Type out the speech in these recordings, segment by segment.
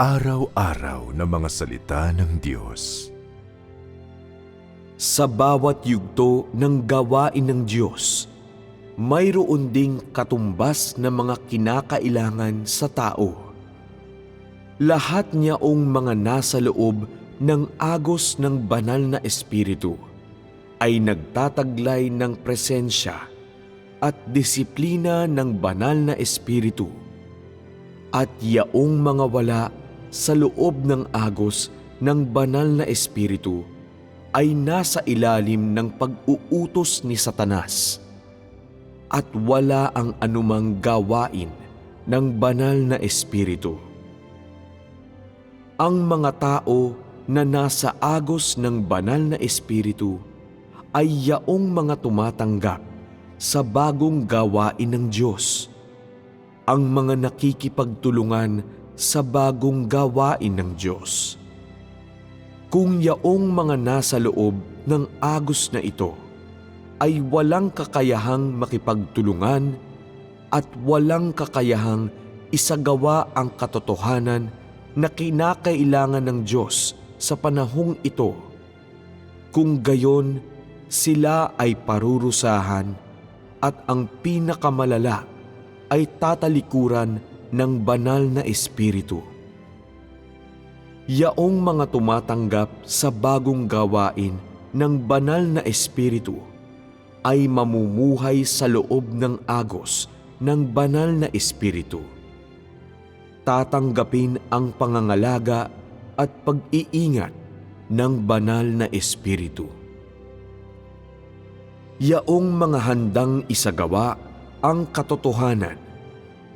Pang-araw-araw na mga salita ng Diyos. Sa bawat yugto ng gawain ng Diyos, mayroon ding katumbas na mga kinakailangan sa tao. Lahat niyaong mga nasa loob ng agos ng banal na espiritu ay nagtataglay ng presensya at disiplina ng banal na espiritu at yaong mga wala sa loob ng agos ng banal na espiritu ay nasa ilalim ng pag-uutos ni Satanas at wala ang anumang gawain ng banal na espiritu. Ang mga tao na nasa agos ng banal na espiritu ay yaong mga tumatanggap sa bagong gawain ng Diyos ang mga nakikipagtulungan sa bagong gawain ng Diyos. Kung yaong mga nasa loob ng agos na ito ay walang kakayahang makipagtulungan at walang kakayahang isagawa ang katotohanan na kinakailangan ng Diyos sa panahong ito, kung gayon sila ay parurusahan at ang pinakamalala ay tatalikuran ng banal na espiritu. Yaong mga tumatanggap sa bagong gawain ng banal na espiritu ay mamumuhay sa loob ng agos ng banal na espiritu. Tatanggapin ang pangangalaga at pag-iingat ng banal na espiritu. Yaong mga handang isagawa ang katotohanan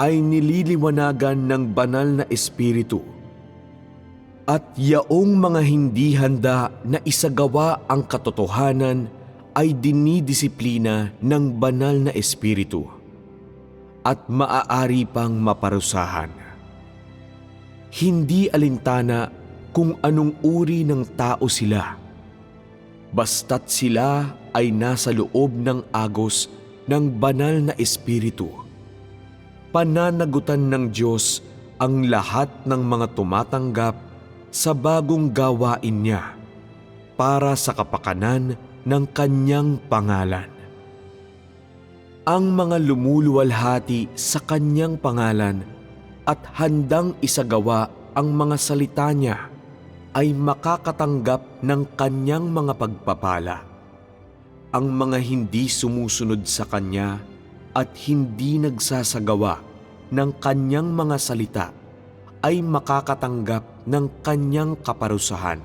ay nililiwanagan ng banal na espiritu at yaong mga hindi handa na isagawa ang katotohanan ay dinidisiplina ng banal na espiritu at maaari pang maparusahan. Hindi alintana kung anong uri ng tao sila, basta't sila ay nasa loob ng agos ng banal na espiritu. Pananagutan ng Diyos ang lahat ng mga tumatanggap sa bagong gawain niya para sa kapakanan ng kanyang pangalan. Ang mga lumuluwalhati sa kanyang pangalan at handang isagawa ang mga salita niya ay makakatanggap ng kanyang mga pagpapala ang mga hindi sumusunod sa Kanya at hindi nagsasagawa ng Kanyang mga salita ay makakatanggap ng Kanyang kaparusahan.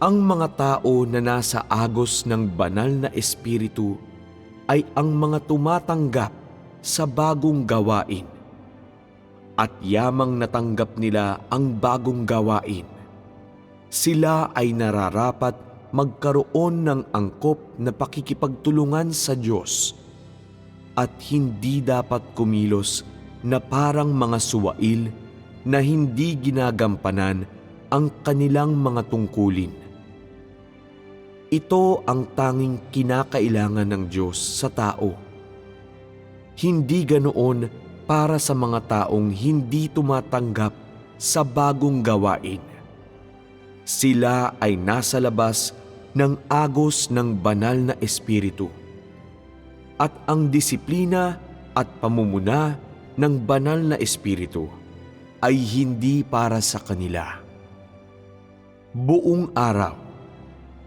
Ang mga tao na nasa agos ng banal na espiritu ay ang mga tumatanggap sa bagong gawain at yamang natanggap nila ang bagong gawain. Sila ay nararapat magkaroon ng angkop na pakikipagtulungan sa Diyos at hindi dapat kumilos na parang mga suwail na hindi ginagampanan ang kanilang mga tungkulin. Ito ang tanging kinakailangan ng Diyos sa tao. Hindi ganoon para sa mga taong hindi tumatanggap sa bagong gawain. Sila ay nasa labas ng agos ng banal na espiritu. At ang disiplina at pamumuna ng banal na espiritu ay hindi para sa kanila. Buong araw,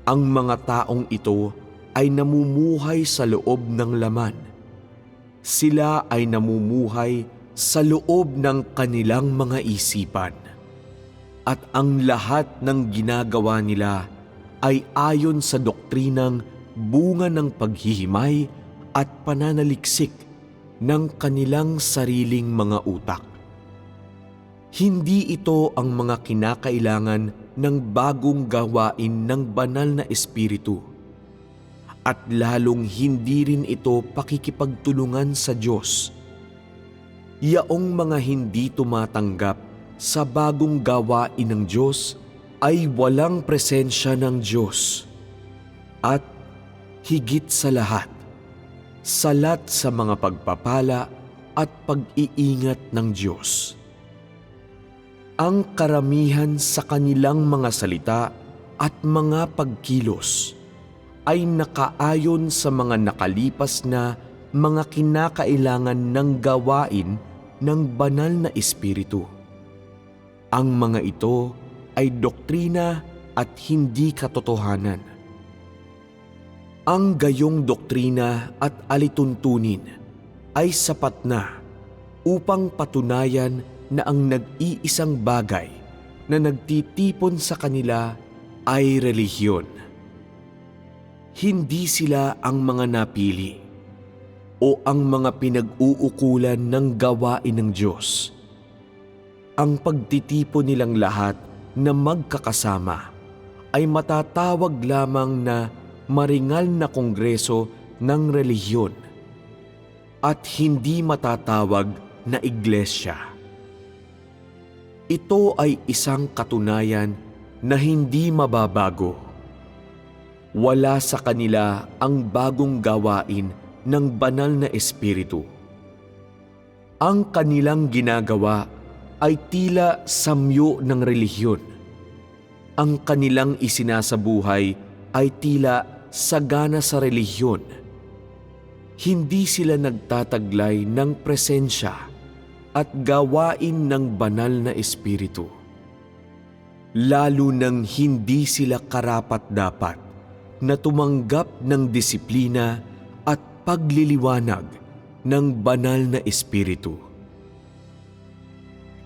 ang mga taong ito ay namumuhay sa loob ng laman. Sila ay namumuhay sa loob ng kanilang mga isipan. At ang lahat ng ginagawa nila ay ayon sa doktrinang bunga ng paghihimay at pananaliksik ng kanilang sariling mga utak. Hindi ito ang mga kinakailangan ng bagong gawain ng banal na espiritu at lalong hindi rin ito pakikipagtulungan sa Diyos. Yaong mga hindi tumatanggap sa bagong gawain ng Diyos ay walang presensya ng Diyos. At higit sa lahat, salat sa mga pagpapala at pag-iingat ng Diyos. Ang karamihan sa kanilang mga salita at mga pagkilos ay nakaayon sa mga nakalipas na mga kinakailangan ng gawain ng banal na espiritu. Ang mga ito ay doktrina at hindi katotohanan. Ang gayong doktrina at alituntunin ay sapat na upang patunayan na ang nag-iisang bagay na nagtitipon sa kanila ay relihiyon. Hindi sila ang mga napili o ang mga pinag-uukulan ng gawain ng Diyos. Ang pagtitipon nilang lahat na magkakasama ay matatawag lamang na maringal na kongreso ng relihiyon at hindi matatawag na iglesia. Ito ay isang katunayan na hindi mababago. Wala sa kanila ang bagong gawain ng banal na espiritu. Ang kanilang ginagawa ay tila samyo ng relihiyon. Ang kanilang isinasabuhay ay tila sagana sa relihiyon. Hindi sila nagtataglay ng presensya at gawain ng banal na espiritu. Lalo nang hindi sila karapat-dapat na tumanggap ng disiplina at pagliliwanag ng banal na espiritu.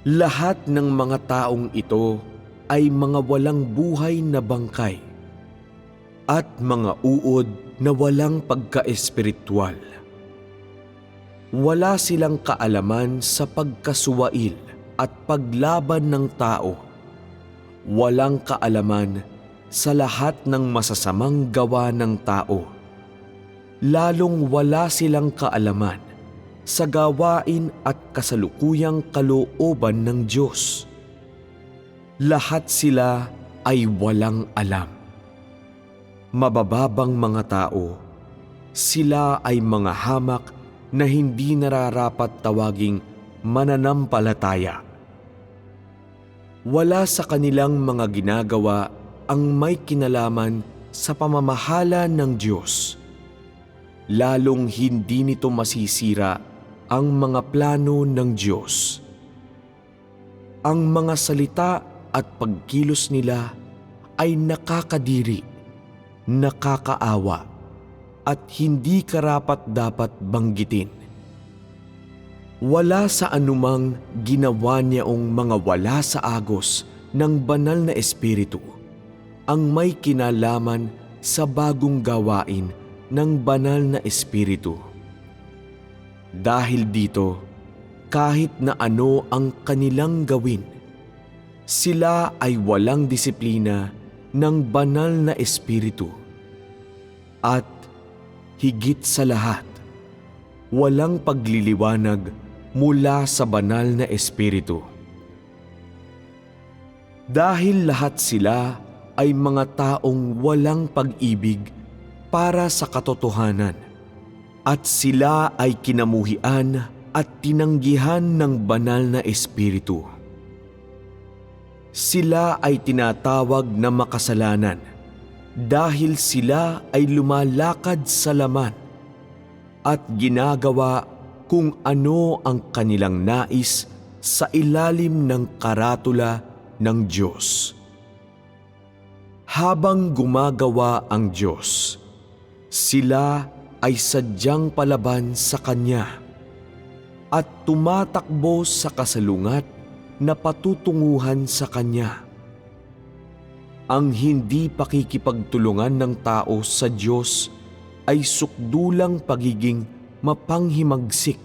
Lahat ng mga taong ito ay mga walang buhay na bangkay at mga uod na walang pagka-espiritual. Wala silang kaalaman sa pagkasuwail at paglaban ng tao. Walang kaalaman sa lahat ng masasamang gawa ng tao. Lalong wala silang kaalaman sa gawain at kasalukuyang kalooban ng Diyos. Lahat sila ay walang alam. Mabababang mga tao, sila ay mga hamak na hindi nararapat tawaging mananampalataya. Wala sa kanilang mga ginagawa ang may kinalaman sa pamamahala ng Diyos. Lalong hindi nito masisira ang mga plano ng Diyos. Ang mga salita at pagkilos nila ay nakakadiri, nakakaawa, at hindi karapat dapat banggitin. Wala sa anumang ginawa niyaong mga wala sa agos ng banal na espiritu ang may kinalaman sa bagong gawain ng banal na espiritu. Dahil dito, kahit na ano ang kanilang gawin, sila ay walang disiplina ng banal na espiritu. At higit sa lahat, walang pagliliwanag mula sa banal na espiritu. Dahil lahat sila ay mga taong walang pag-ibig para sa katotohanan at sila ay kinamuhian at tinanggihan ng banal na espiritu. Sila ay tinatawag na makasalanan dahil sila ay lumalakad sa laman at ginagawa kung ano ang kanilang nais sa ilalim ng karatula ng Diyos. Habang gumagawa ang Diyos, sila ay sadyang palaban sa Kanya at tumatakbo sa kasalungat na patutunguhan sa Kanya. Ang hindi pakikipagtulungan ng tao sa Diyos ay sukdulang pagiging mapanghimagsik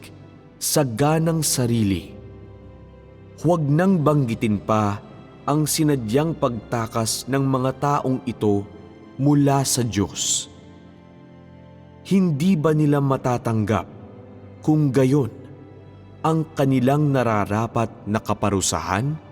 sa ganang sarili. Huwag nang banggitin pa ang sinadyang pagtakas ng mga taong ito mula sa Diyos. Hindi ba nila matatanggap kung gayon ang kanilang nararapat na kaparusahan?